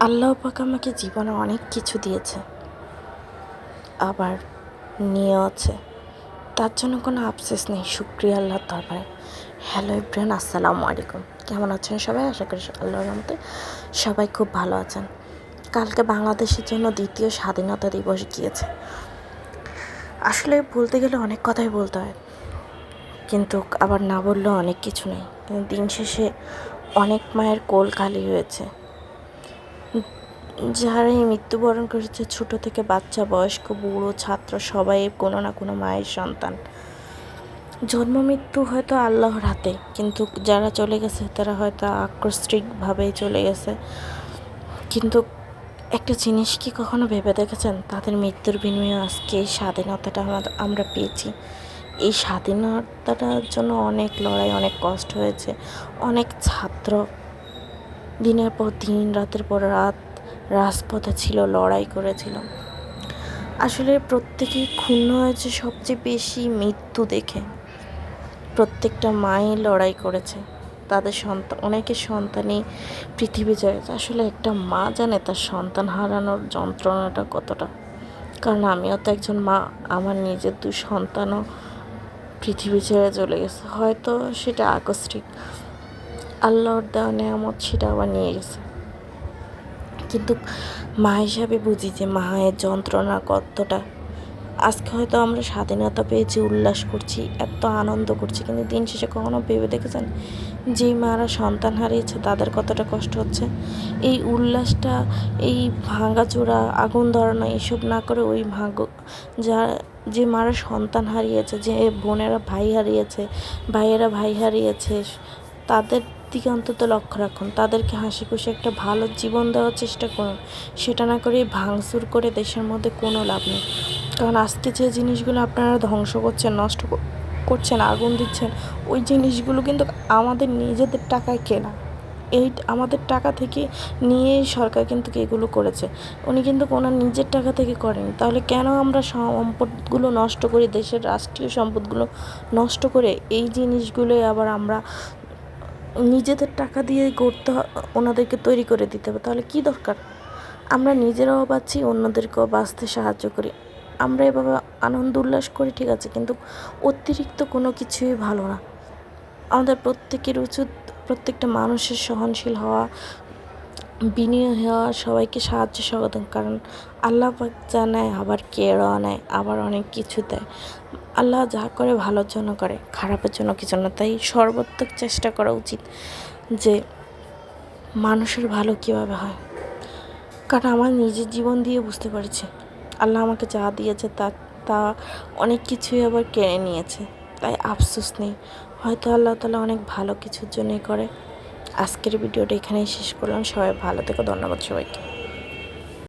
আল্লাহ পাক আমাকে জীবনে অনেক কিছু দিয়েছে। আবার নিয়েও আছে। তার জন্য কোনো আফসেস নেই। শুক্রিয়া আল্লাহর দরবারে। হ্যালো ইব্রান আসসালামু আলাইকুম। কেমন আছেন সবাই? আশা করি আল্লাহর রহমতে সবাই খুব ভালো আছেন। কালকে বাংলাদেশের জন্য দ্বিতীয় স্বাধীনতা দিবস গিয়েছে। আসলে বলতে গেলে অনেক কথাই বলতে হয়। কিন্তু আবার না বললেও অনেক কিছু নেই। দিন শেষে অনেক মায়ের কোল খালি হয়েছে। যারাই মৃত্যুবরণ করেছে, ছোট থেকে বাচ্চা, বয়স্ক, বুড়ো, ছাত্র, সবাই কোনো না কোনো মায়ের সন্তান। জন্ম মৃত্যু হয়তো আল্লাহর হাতে, কিন্তু যারা চলে গেছে, তারা হয়তো আকস্মিকভাবেই চলে গেছে। কিন্তু একটা জিনিস কি কখনো ভেবে দেখেছেন? তাদের মৃত্যুর বিনিময়ে আজকে এই স্বাধীনতাটা আমরা পেয়েছি। এই স্বাধীনতাটার জন্য অনেক লড়াই, অনেক কষ্ট হয়েছে। অনেক ছাত্র দিনের পর দিন, রাতের পর রাত, রাজপথে ছিল, লড়াই করেছিল। আসলে প্রত্যেকেই ক্ষুণ্ণ হয়েছে সবচেয়ে বেশি মৃত্যু দেখে। প্রত্যেকটা মাই লড়াই করেছে। তাদের সন্তান অনেকের সন্তানই পৃথিবী জয় আসলে একটা মা জানে তার সন্তান হারানোর যন্ত্রণাটা কতটা। কারণ আমিও তো একজন মা, আমার নিজের দু সন্তানও পৃথিবী ছেড়ে চলে গেছে। হয়তো সেটা আকস্মিক আল্লাহর দেওয়া নেয়ামত সেটা আবার নিয়ে গেছে। কিন্তু মা হিসাবে বুঝি যে মায়ের যন্ত্রণা কতটা। আজকে হয়তো আমরা স্বাধীনতা পেয়েছি, উল্লাস করছি, এত আনন্দ করছি, কিন্তু দিন শেষে কখনো ভেবে দেখেছেন? যেই মারা সন্তান হারিয়েছে, তাদের কতটা কষ্ট হচ্ছে? এই উল্লাসটা, এই ভাঙাচোরা, আগুন ধরানো, এসব না করে ওই ভাগ যা, যে মারা সন্তান হারিয়েছে, যে বোনেরা ভাই হারিয়েছে, ভাইয়েরা ভাই হারিয়েছে, তাদের দিকে অন্তত লক্ষ্য রাখুন। তাদেরকে হাসি খুশি একটা ভালো জীবন দেওয়ার চেষ্টা করুন। সেটা না করে ভাঙচুর করে দেশের মধ্যে কোনো লাভ নেই। কারণ আজকে যে জিনিসগুলো আপনারা ধ্বংস করছেন, নষ্ট করছেন, আগুন দিচ্ছেন, ওই জিনিসগুলো কিন্তু আমাদের নিজেদের টাকায় কেনা। এই আমাদের টাকা থেকে নিয়েই সরকার কিন্তু এগুলো করেছে। উনি কিন্তু ওনার নিজের টাকা থেকে করেন। তাহলে কেন আমরা সম্পদগুলো নষ্ট করি, দেশের রাষ্ট্রীয় সম্পদগুলো নষ্ট করে এই জিনিসগুলোই আবার আমরা নিজেদের টাকা দিয়ে গড়তে ওনাদেরকে তৈরি করে দিতে হবে। তাহলে কি দরকার? আমরা নিজেরাও বাঁচি, অন্যদেরকেও বাঁচতে সাহায্য করি। আমরা এভাবে আনন্দ উল্লাস করি, ঠিক আছে, কিন্তু অতিরিক্ত কোনো কিছুই ভালো না। আমাদের প্রত্যেকের উচিত প্রত্যেকটা মানুষের সহনশীল হওয়া বিনয় হওয়া সবাইকে সাহায্য স্বাগত কারণ আল্লাহ পাক যা নেয় আবার কেড়েও নেয়, আবার অনেক কিছু দেয়। আল্লাহ যা করে ভালোর জন্য করে, খারাপের জন্য কিছু না। তাই সর্বাত্মক চেষ্টা করা উচিত যে মানুষের ভালো কীভাবে হয়। কারণ আমার নিজের জীবন দিয়ে বুঝতে পারছি, আল্লাহ আমাকে যা দিয়েছে তা তা অনেক কিছুই আবার কেড়ে নিয়েছে। তাই আফসোস নেই। হয়তো আল্লাহ তালা অনেক ভালো কিছুর জন্যই করে। আজকের ভিডিওটা এখানেই শেষ করলাম। সবাই ভালো থেকো ধন্যবাদ সবাইকে।